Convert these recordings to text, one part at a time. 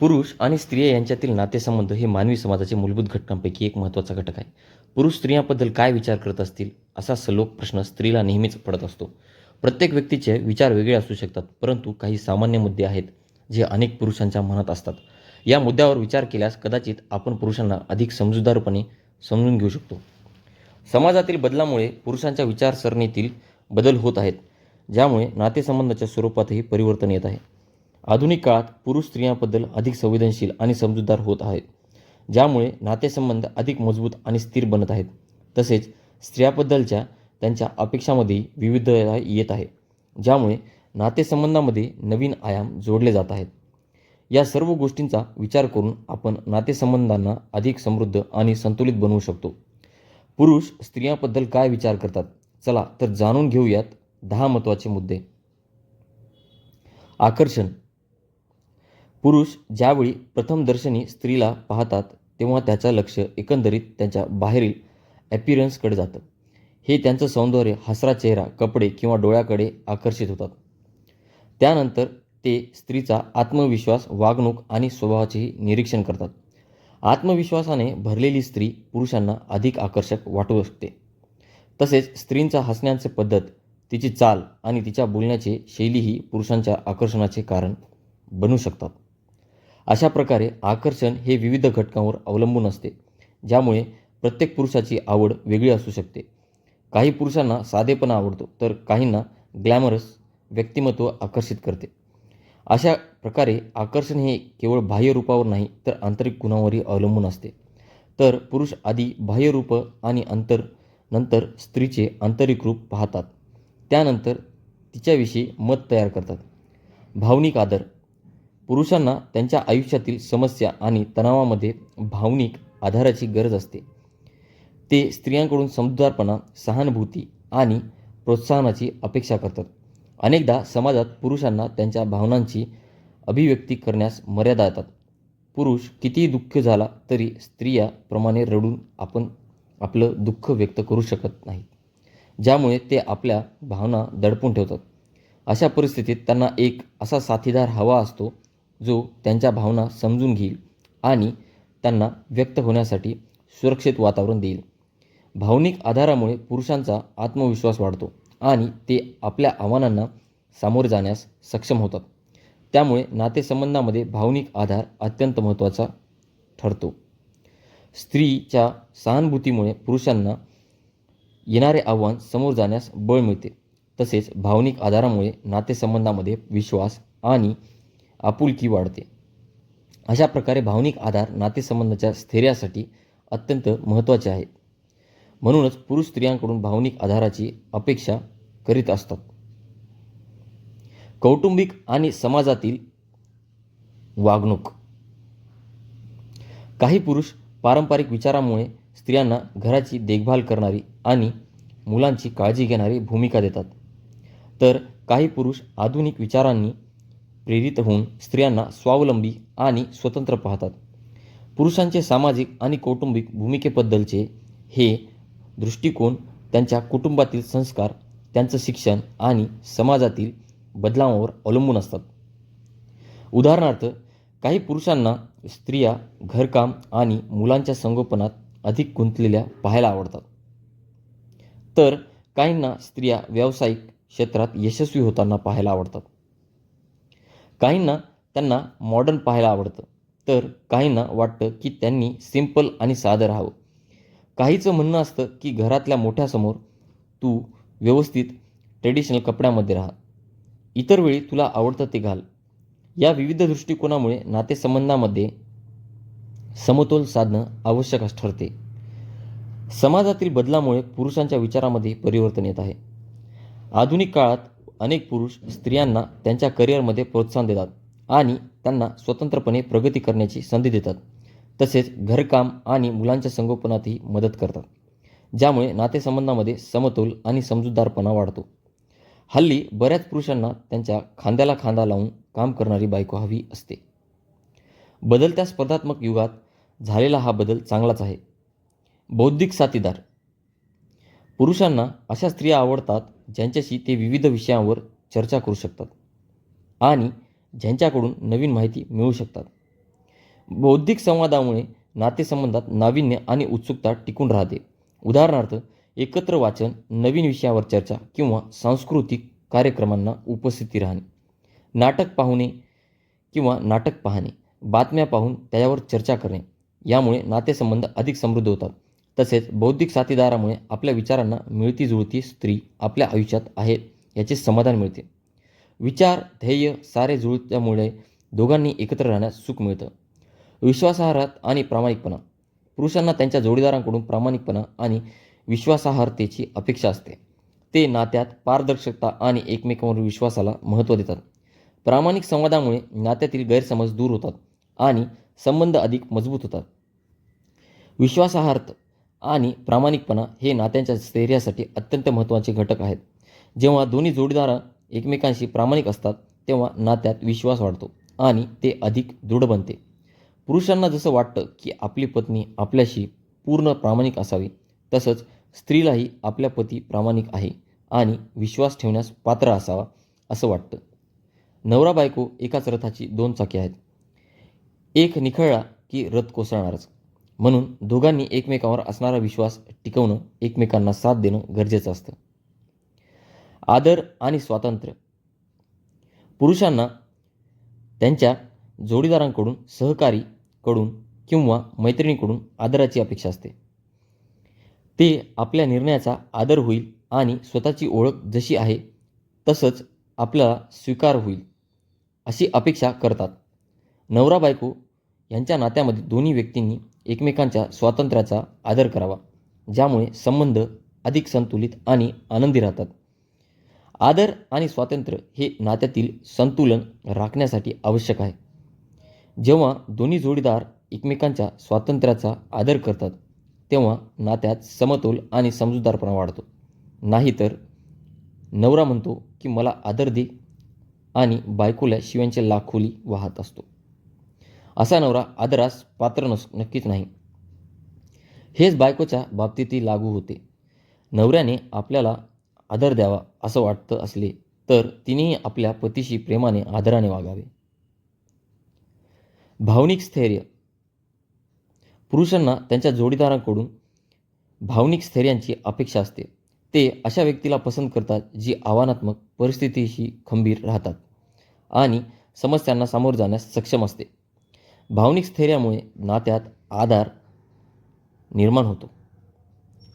पुरुष आणि स्त्रिया यांच्यातील नातेसंबंध हे मानवी समाजाचे मूलभूत घटकांपैकी एक महत्त्वाचा घटक आहे. पुरुष स्त्रियांबद्दल काय विचार करत असतील असा सलोक प्रश्न स्त्रीला नेहमीच पडत असतो. प्रत्येक व्यक्तीचे विचार वेगळे असू शकतात परंतु काही सामान्य मुद्दे आहेत जे अनेक पुरुषांच्या मनात असतात. या मुद्द्यावर विचार केल्यास कदाचित आपण पुरुषांना अधिक समजूतदारपणे समजून घेऊ शकतो. समाजातील बदलामुळे पुरुषांच्या विचारसरणीतील बदल होत आहेत ज्यामुळे नातेसंबंधाच्या स्वरूपातही परिवर्तन येत आहे. आधुनिक काळात पुरुष स्त्रियांबद्दल अधिक संवेदनशील आणि समजूतदार होत आहेत ज्यामुळे नातेसंबंध अधिक मजबूत आणि स्थिर बनत आहेत. तसेच स्त्रियाबद्दलच्या त्यांच्या अपेक्षामध्ये विविधता येत आहे ज्यामुळे नातेसंबंधामध्ये नवीन आयाम जोडले जात आहेत. या सर्व गोष्टींचा विचार करून आपण नातेसंबंधांना अधिक समृद्ध आणि संतुलित बनवू शकतो. पुरुष स्त्रियांबद्दल काय विचार करतात? चला तर जाणून घेऊयात दहा महत्त्वाचे मुद्दे. आकर्षण. पुरुष ज्यावेळी प्रथम दर्शनी स्त्रीला पाहतात तेव्हा त्याचं लक्ष एकंदरीत त्यांच्या बाहेरील ॲपिरन्सकडे जातं. हे त्यांचं सौंदर्य हसरा चेहरा कपडे किंवा डोळ्याकडे आकर्षित होतात. त्यानंतर ते स्त्रीचा आत्मविश्वास वागणूक आणि स्वभावाचेही निरीक्षण करतात. आत्मविश्वासाने भरलेली स्त्री पुरुषांना अधिक आकर्षक वाटू शकते. तसेच स्त्रींचा हसण्याचे पद्धत तिची चाल आणि तिच्या बोलण्याची शैलीही पुरुषांच्या आकर्षणाचे कारण बनू शकतात. अशा प्रकारे आकर्षण हे विविध घटकांवर अवलंबून असते ज्यामुळे प्रत्येक पुरुषाची आवड वेगळी असू शकते. काही पुरुषांना साधेपणा आवडतो तर काहींना ग्लॅमरस व्यक्तिमत्व आकर्षित करते. अशा प्रकारे आकर्षण हे केवळ बाह्य रूपावर नाही तर आंतरिक गुणांवरही अवलंबून असते. तर पुरुष आधी बाह्य रूप आणि अंतर नंतर स्त्रीचे आंतरिक रूप पाहतात. त्यानंतर तिच्याविषयी मत तयार करतात. भावनिक आदर पुरुषांना त्यांच्या आयुष्यातील समस्या आणि तणावामध्ये भावनिक आधाराची गरज असते. ते स्त्रियांकडून समजदारपणा सहानुभूती आणि प्रोत्साहनाची अपेक्षा करतात. अनेकदा समाजात पुरुषांना त्यांच्या भावनांची अभिव्यक्ती करण्यास मर्यादा येतात. पुरुष कितीही दुःख झाला तरी स्त्रियाप्रमाणे रडून आपण आपलं दुःख व्यक्त करू शकत नाही ज्यामुळे ते आपल्या भावना दडपून ठेवतात. अशा परिस्थितीत त्यांना एक असा साथीदार हवा असतो जो त्यांच्या भावना समजून घेईल आणि त्यांना व्यक्त होण्यासाठी सुरक्षित वातावरण देईल. भावनिक आधारामुळे पुरुषांचा आत्मविश्वास वाढतो आणि ते आपल्या आव्हानांना सामोरे जाण्यास सक्षम होतात. त्यामुळे नातेसंबंधामध्ये भावनिक आधार अत्यंत महत्त्वाचा ठरतो. स्त्रीच्या सहानुभूतीमुळे पुरुषांना येणारे आव्हान समोर जाण्यास बळ मिळते. तसेच भावनिक आधारामुळे नातेसंबंधामध्ये विश्वास आणि आपुलकी वाढते. अशा प्रकारे भावनिक आधार नातेसंबंधाच्या स्थैर्यासाठी अत्यंत महत्त्वाचे आहेत. म्हणूनच पुरुष स्त्रियांकडून भावनिक आधाराची अपेक्षा करीत असतात. कौटुंबिक आणि समाजातील वागणूक. काही पुरुष पारंपरिक विचारामुळे स्त्रियांना घराची देखभाल करणारी आणि मुलांची काळजी घेणारी भूमिका देतात. तर काही पुरुष आधुनिक विचारांनी प्रेरित होऊन स्त्रियांना स्वावलंबी आणि स्वतंत्र पाहतात. पुरुषांचे सामाजिक आणि कौटुंबिक भूमिकेबद्दलचे हे दृष्टिकोन त्यांच्या कुटुंबातील संस्कार त्यांचं शिक्षण आणि समाजातील बदलांवर अवलंबून असतात. उदाहरणार्थ काही पुरुषांना स्त्रिया घरकाम आणि मुलांच्या संगोपनात अधिक गुंतलेल्या पाहायला आवडतात. तर काहींना स्त्रिया व्यावसायिक क्षेत्रात यशस्वी होताना पाहायला आवडतात. काहींना त्यांना मॉडर्न पाहायला आवडतं. तर काहींना वाटतं की त्यांनी सिंपल आणि साधं राहावं. काहीचं म्हणणं असतं की घरातल्या मोठ्यासमोर तू व्यवस्थित ट्रेडिशनल कपड्यामध्ये राहा. इतर वेळी तुला आवडतं ते घाल. या विविध दृष्टिकोनामुळे नातेसंबंधामध्ये समतोल साधणं आवश्यक अस- ठरते. समाजातील बदलामुळे पुरुषांच्या विचारामध्ये परिवर्तन येत आहे. आधुनिक काळात अनेक पुरुष स्त्रियांना त्यांच्या करिअरमध्ये प्रोत्साहन देतात आणि त्यांना स्वतंत्रपणे प्रगती करण्याची संधी देतात. तसेच घरकाम आणि मुलांच्या संगोपनातही मदत करतात ज्यामुळे नातेसंबंधामध्ये समतोल आणि समजूतदारपणा वाढतो. हल्ली बऱ्याच पुरुषांना त्यांच्या खांद्याला खांदा लावून काम करणारी बायको हवी असते. बदलत्या स्पर्धात्मक युगात झालेला हा बदल चांगलाच आहे. बौद्धिक साथीदार. पुरुषांना अशा स्त्रिया आवडतात ज्यांच्याशी ते विविध विषयांवर चर्चा करू शकतात आणि ज्यांच्याकडून नवीन माहिती मिळू शकतात. बौद्धिक संवादामुळे नातेसंबंधात नाविन्य आणि उत्सुकता टिकून राहते. उदाहरणार्थ एकत्र वाचन नवीन विषयावर चर्चा किंवा सांस्कृतिक कार्यक्रमांना उपस्थिती राहणे नाटक पाहुणे किंवा नाटक पाहणे बातम्या पाहून त्याच्यावर चर्चा करणे यामुळे नातेसंबंध अधिक समृद्ध होतात. तसेच बौद्धिक साथीदारामुळे आपल्या विचारांना मिळती जुळती स्त्री आपल्या आयुष्यात आहे याचे समाधान मिळते. विचार ध्येय सारे जुळत्यामुळे दोघांनी एकत्र राहण्यास सुख मिळतं. विश्वासार्हात आणि प्रामाणिकपणा. पुरुषांना त्यांच्या जोडीदारांकडून प्रामाणिकपणा आणि विश्वासार्हतेची अपेक्षा असते. ते नात्यात पारदर्शकता आणि एकमेकांवर विश्वासाला महत्त्व देतात. प्रामाणिक संवादामुळे नात्यातील गैरसमज दूर होतात आणि संबंध अधिक मजबूत होतात. विश्वासार्हत आणि प्रामाणिकपणा हे नात्यांच्या स्थैर्यासाठी अत्यंत महत्त्वाचे घटक आहेत. जेव्हा दोन्ही जोडीदार एकमेकांशी प्रामाणिक असतात तेव्हा नात्यात विश्वास वाढतो आणि ते अधिक दृढ बनते. पुरुषांना जसं वाटतं की आपली पत्नी आपल्याशी पूर्ण प्रामाणिक असावी तसंच स्त्रीलाही आपल्या पती प्रामाणिक आहे आणि विश्वास ठेवण्यास पात्र असावा असं वाटतं. नवरा बायको एकाच रथाची दोन चाके आहेत. एक निखळला की रथ कोसळणारच. म्हणून दोघांनी एकमेकांवर असणारा विश्वास टिकवणं एकमेकांना साथ देणं गरजेचं असतं. आदर आणि स्वातंत्र्य. पुरुषांना त्यांच्या जोडीदारांकडून सहकारीकडून किंवा मैत्रिणीकडून आदराची अपेक्षा असते. ते आपल्या निर्णयाचा आदर होईल आणि स्वतःची ओळख जशी आहे तसंच आपल्याला स्वीकार होईल अशी अपेक्षा करतात. नवरा बायको यांच्या नात्यामध्ये दोन्ही व्यक्तींनी एकमेकांच्या स्वातंत्र्याचा आदर करावा ज्यामुळे संबंध अधिक संतुलित आणि आनंदी राहतात. आदर आणि स्वातंत्र्य हे नात्यातील संतुलन राखण्यासाठी आवश्यक आहे. जेव्हा दोन्ही जोडीदार एकमेकांच्या स्वातंत्र्याचा आदर करतात तेव्हा नात्यात समतोल आणि समजूतदारपणा वाढतो. नाहीतर नवरा म्हणतो की मला आदर दे आणि बायकोला शिव्यांचे लाखोली वाहत असतो. असा नवरा आदरास पात्र नस नक्कीच नाही. हेच बायकोच्या बाबतीतही लागू होते. नवऱ्याने आपल्याला आदर द्यावा असं वाटतं असले तर तिनेही आपल्या पतीशी प्रेमाने आदराने वागावे. भावनिक स्थैर्य. पुरुषांना त्यांच्या जोडीदारांकडून भावनिक स्थैर्यांची अपेक्षा असते. ते अशा व्यक्तीला पसंत करतात जी आव्हानात्मक परिस्थितीशी खंबीर राहतात आणि समस्यांना सामोरं जाण्यास सक्षम असते. भावनिक स्थैर्यामुळे नात्यात आधार निर्माण होतो.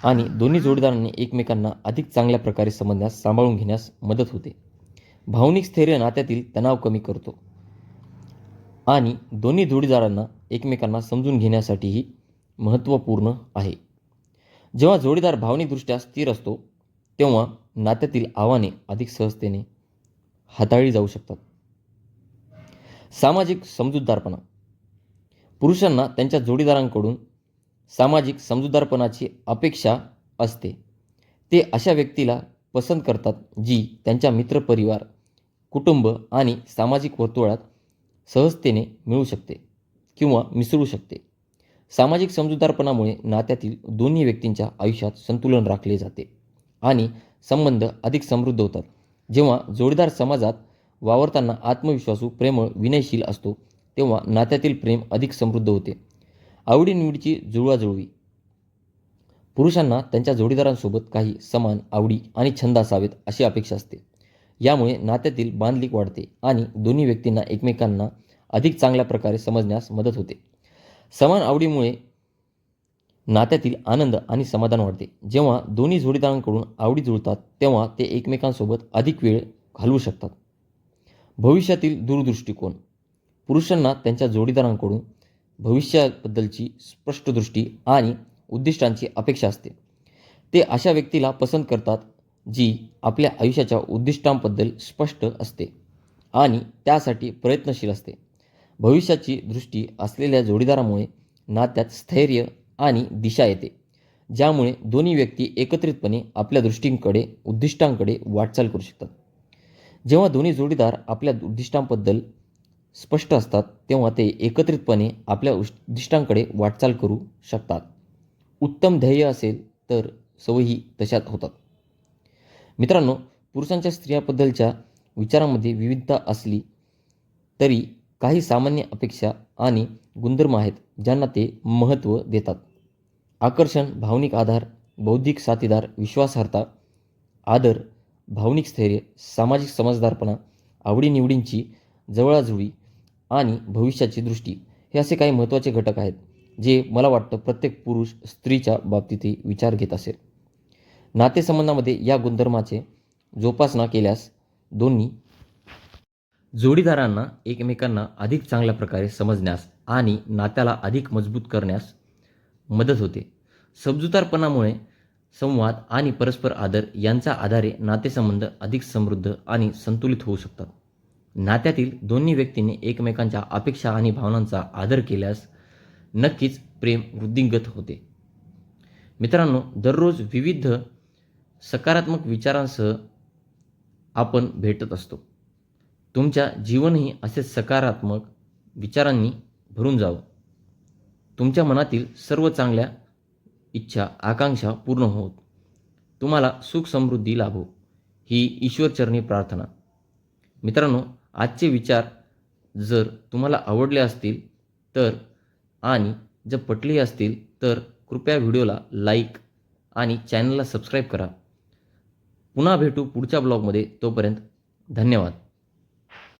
आणि दोन्ही जोडीदारांनी एकमेकांना अधिक चांगल्या प्रकारे समजण्यास सांभाळून घेण्यास मदत होते. भावनिक स्थैर्य नात्यातील तणाव कमी करतो. आणि दोन्ही जोडीदारांना एकमेकांना समजून घेण्यासाठीही महत्त्वपूर्ण आहे. जेव्हा जोडीदार भावनिकदृष्ट्या स्थिर असतो तेव्हा नात्यातील आव्हाने अधिक सहजतेने हाताळली जाऊ शकतात. सामाजिक समजूतदारपणा. पुरुषांना त्यांच्या जोडीदारांकडून सामाजिक समजूतदारपणाची अपेक्षा असते. ते अशा व्यक्तीला पसंत करतात जी त्यांच्या मित्रपरिवार कुटुंब आणि सामाजिक वर्तुळात सहजतेने मिळू शकते किंवा मिसळू शकते. सामाजिक समजूतदारपणामुळे नात्यातील दोन्ही व्यक्तींच्या आयुष्यात संतुलन राखले जाते आणि संबंध अधिक समृद्ध होतात. जेव्हा जोडीदार समाजात वावरताना आत्मविश्वासू प्रेमळ विनयशील असतो तेव्हा नात्यातील प्रेम अधिक समृद्ध होते. आवडीनिवडीची जुळवाजुळवी. पुरुषांना त्यांच्या जोडीदारांसोबत काही समान आवडी आणि छंद असावेत अशी अपेक्षा असते. यामुळे नात्यातील बांधलीक वाढते आणि दोन्ही व्यक्तींना एकमेकांना अधिक चांगल्या प्रकारे समजण्यास मदत होते. समान आवडीमुळे नात्यातील आनंद आणि समाधान वाढते. जेव्हा दोन्ही जोडीदारांकडून आवडी जुळतात तेव्हा ते एकमेकांसोबत अधिक वेळ घालवू शकतात. भविष्यातील दूरदृष्टिकोन. पुरुषांना त्यांच्या जोडीदारांकडून भविष्याबद्दलची स्पष्ट दृष्टी आणि उद्दिष्टांची अपेक्षा असते. ते अशा व्यक्तीला पसंत करतात जी आपल्या आयुष्याच्या उद्दिष्टांबद्दल स्पष्ट असते आणि त्यासाठी प्रयत्नशील असते. भविष्याची दृष्टी असलेल्या जोडीदारामुळे नात्यात स्थैर्य आणि दिशा येते ज्यामुळे दोन्ही व्यक्ती एकत्रितपणे आपल्या दृष्टींकडे उद्दिष्टांकडे वाटचाल करू शकतात. जेव्हा दोन्ही जोडीदार आपल्या उद्दिष्टांबद्दल स्पष्ट असतात तेव्हा ते एकत्रितपणे आपल्या उद्दिष्टांकडे वाटचाल करू शकतात. उत्तम ध्येय असेल तर सवयी तशात होतात. मित्रांनो पुरुषांच्या स्त्रियाबद्दलच्या विचारांमध्ये विविधता असली तरी काही सामान्य अपेक्षा आणि गुणधर्म आहेत ज्यांना ते महत्त्व देतात. आकर्षण भावनिक आधार बौद्धिक साथीदार विश्वासार्हता आदर भावनिक स्थैर्य सामाजिक समजदारपणा आवडीनिवडींची जवळाजुळी आणि भविष्याची दृष्टी हे असे काही महत्त्वाचे घटक आहेत जे मला वाटतं प्रत्येक पुरुष स्त्रीच्या बाबतीतही विचार घेत असेल. नातेसंबंधामध्ये या गुणधर्माचे जोपासना केल्यास दोन्ही जोडीदारांना एकमेकांना अधिक चांगल्या प्रकारे समजण्यास आणि नात्याला अधिक मजबूत करण्यास मदत होते. समजूतारपणामुळे संवाद आणि परस्पर आदर यांच्या आधारे नातेसंबंध अधिक समृद्ध आणि संतुलित होऊ शकतात. नात्यातील दोन्ही व्यक्तींनी एकमेकांच्या अपेक्षा आणि भावनांचा आदर केल्यास नक्कीच प्रेम वृद्धिंगत होते. मित्रांनो दररोज विविध सकारात्मक विचारांसह आपण भेटत असतो. तुमच्या जीवनही असे सकारात्मक विचारांनी भरून जावं. तुमच्या मनातील सर्व चांगल्या इच्छा आकांक्षा पूर्ण होत. तुम्हाला सुख समृद्धी लाभो. ही ईश्वरचरणी प्रार्थना. मित्रांनो आजचे विचार जर तुम्हाला आवडले असतील तर आणि जर पटले असतील तर कृपया व्हिडिओला लाईक आणि चॅनलला सबस्क्राईब करा. पुन्हा भेटू पुढच्या ब्लॉगमध्ये. तोपर्यंत धन्यवाद.